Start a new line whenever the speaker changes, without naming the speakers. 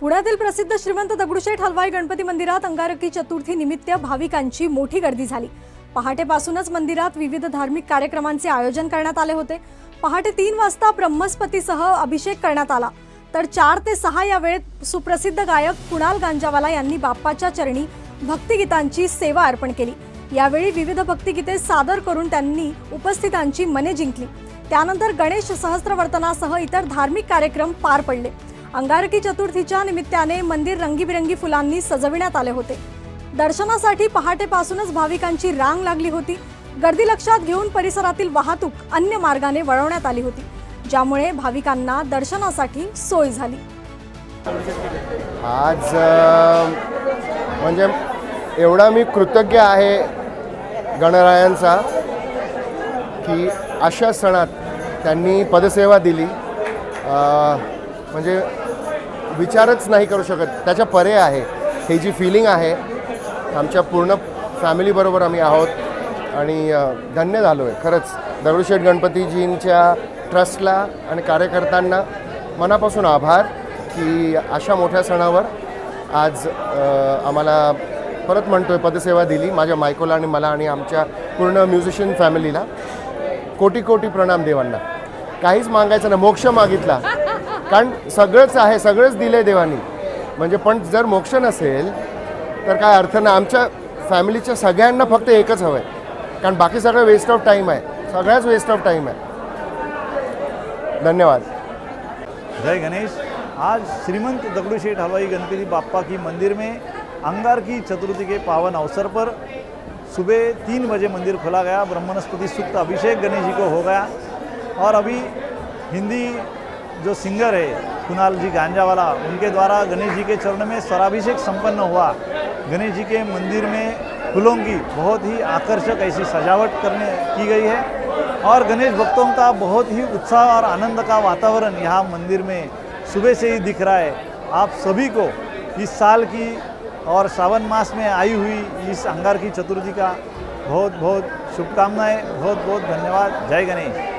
पुण्यातील प्रसिद्ध श्रीमंत दगडूशेठ हलवाई गणपती मंदिरात अंगारकी चतुर्थी निमित्त भाविकांची मोठी गर्दी झाली. पहाटेपासूनच मंदिरात विविध धार्मिक कार्यक्रमांचे आयोजन करण्यात आले होते. पहाटे तीन वाजता ब्रह्मस्पतीसह अभिषेक करण्यात आला. तर चार ते सहा या वेळेत सुप्रसिद्ध गायक कुणाल गांजावाला यांनी बाप्पाच्या चरणी भक्तिगीतांची सेवा अर्पण केली. यावेळी विविध भक्तिगीते सादर करून त्यांनी उपस्थितांची मने जिंकली. त्यानंतर गणेश सहस्त्रवर्तनासह इतर धार्मिक कार्यक्रम पार पडले. अंगारकी चतुर्थीच्या निमित्ताने मंदिर रंगीबिरंगी फुलांनी सजविण्यात आले होते. दर्शनासाठी पहाटेपासूनच भाविकांची रांग लागली होती. गर्दी लक्षात घेऊन परिसरातील वाहतूक अन्य मार्गाने वळवण्यात आली होती. ज्यामुळे भाविकांना दर्शनासाठी सोय झाली.
आज म्हणजे एवढा मी कृतज्ञ आहे गणरायांचा की अशा सणात त्यांनी पदसेवा दिली. म्हणजे विचारच नाही करू शकत. त्याच्या परे आहे. ही जी फिलिंग आहे आमच्या पूर्ण फॅमिलीबरोबर आम्ही आहोत. आणि धन्य झालो आहे खरंच दगडूशेठ गणपतीजींच्या ट्रस्टला आणि कार्यकर्त्यांना मनापासून आभार की अशा मोठ्या सणावर आज आम्हाला परत म्हणतोय पदसेवा दिली माझ्या मायकोला आणि मला आणि आमच्या पूर्ण म्युझिशियन फॅमिलीला कोटी कोटी प्रणाम देवांना. काहीच मागायचं नाही. मोक्ष मागितला. कारण सगळंच आहे सगळंच दिलं आहे देवानी. म्हणजे पण जर मोक्ष नसेल तर काय अर्थ नाही. आमच्या फॅमिलीच्या सगळ्यांना फक्त एकच हवं आहे कारण बाकी सगळं वेस्ट ऑफ टाईम आहे. सगळ्याच वेस्ट ऑफ टाईम आहे. धन्यवाद.
जय गणेश. आज श्रीमंत दगड़ूशेठ हलवाई गणपति बापा की मंदिर में अंगार की चतुर्थी के पावन अवसर पर सुबह तीन बजे मंदिर खोला गया। ब्रह्मणस्पति सूक्त अभिषेक गणेश जी को हो गया। और अभी हिंदी जो सिंगर है कुणाल जी गांजावाला, उनके द्वारा गणेश जी के चरण में स्वराभिषेक संपन्न हुआ। गणेश जी के मंदिर में फूलों की बहुत ही आकर्षक ऐसी सजावट करने की गई है और गणेश भक्तों का बहुत ही उत्साह और आनंद का वातावरण यहाँ मंदिर में सुबह से ही दिख रहा है। आप सभी को इस साल की और श्रावण मास में आई हुई इस अंगार की चतुर्थी का बहुत बहुत शुभकामनाएँ बहुत बहुत धन्यवाद। जय गणेश।